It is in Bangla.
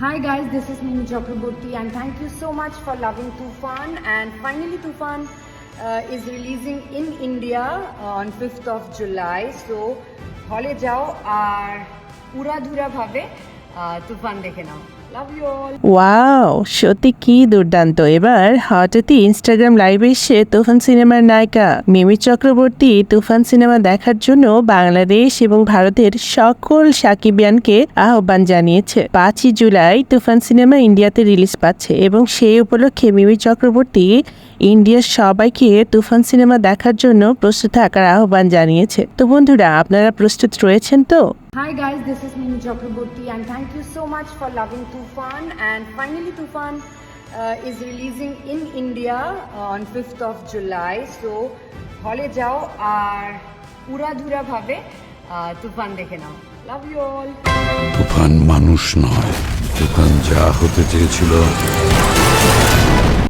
Hi guys, this is Mimi Chakraborty and thank you so much for loving Tufan and finally Tufan uh, is releasing in India on 5th of July so হলে যাও আর উড়াধুরা ভাবে তুফান দেখে নাও। ওয়াও সত্যি কি দুর্দান্ত। এবার হঠাৎই ইনস্টাগ্রাম লাইভে এসে তুফান সিনেমার নায়িকা মিমি চক্রবর্তী তুফান সিনেমা দেখার জন্য বাংলাদেশ এবং ভারতের সকল সাকিবিয়ানকে আহ্বান জানিয়েছে। পাঁচই জুলাই তুফান সিনেমা ইন্ডিয়াতে রিলিজ পাচ্ছে এবং সেই উপলক্ষে মিমি চক্রবর্তী ইন্ডিয়ার সবাইকে তুফান সিনেমা দেখার জন্য প্রস্তুত থাকার আহ্বান জানিয়েছে তো বন্ধুরা আপনারা প্রস্তুত রয়েছেন তো Hi guys, this is Mimi Chakraborty and thank you so much for loving Tufan and finally Tufan uh, is releasing in India on 5th of July so হলে যাও আর উড়াধুরা ভাবে তুফান দেখে নাও লাভ ইউ অল তুফান মানুষ নয় তুফান যা হতে চেয়েছিল